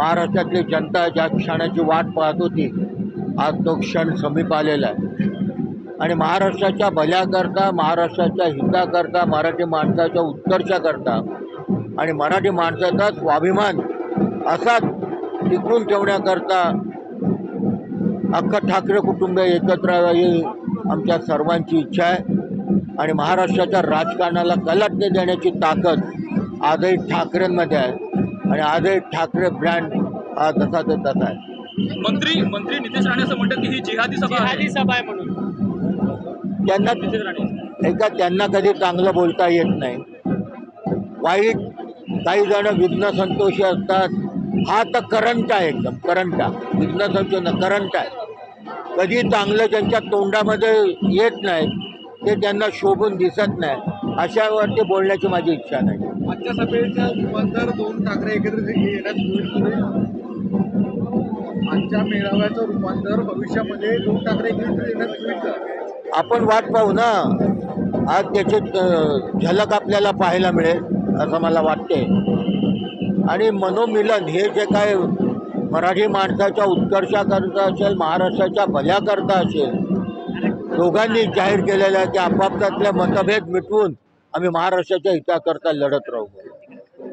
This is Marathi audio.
महाराष्ट्रातली जनता ज्या क्षणाची वाट पाहत होती आज तो क्षण समीप आलेला आहे. आणि महाराष्ट्राच्या भल्याकरता महाराष्ट्राच्या हिताकरता मराठी माणसाच्या उत्कर्षाकरता आणि मराठी माणसाचा स्वाभिमान असाच टिकून ठेवण्याकरता अख्खं ठाकरे कुटुंब एकत्र येईल ही आमच्या सर्वांची इच्छा आहे. आणि महाराष्ट्राच्या राजकारणाला कलाटणी देण्याची ताकद आजही ठाकरेंमध्ये आहे. आणि आजही ठाकरे ब्रँड हा जसा ते तसा आहे. मंत्री मंत्री नितेश राणे असं म्हणतात की ही जिहादी सभा आहे. जिहादी सभा आहे म्हणून. त्यांना नितेश राणे. एका त्यांना कधी चांगलं बोलता येत नाही. वाईट काही जण विघ्न संतोषी असतात. हा तर करंट आहे एकदम करंट आहे. विघ्न संतोष न करंट आहे. कधी चांगलं ज्यांच्या तोंडामध्ये येत नाही ते त्यांना शोभून दिसत नाही. अशावरती बोलण्याची माझी इच्छा नाही. आजच्या सभेच्या रूपांतर दोन ठाकरे एकत्रित येण्यात होईल पुढे आजच्या मेळाव्याचं रूपांतर भविष्यामध्ये दोन ठाकरे एकत्रित येण्यात होईल का आपण वाट पाहू ना. आज त्याची झलक आपल्याला पाहायला मिळेल असं मला वाटते आणि मनोमिलन हे जे काय मराठी माणसाच्या उत्कर्षाकरता असेल महाराष्ट्राच्या भल्याकरता असेल दोघांनी जाहीर केलेल्या त्या आपापसातल्या मतभेद मिटवून आम्ही महाराष्ट्राच्या हिताकरता लढत राहू.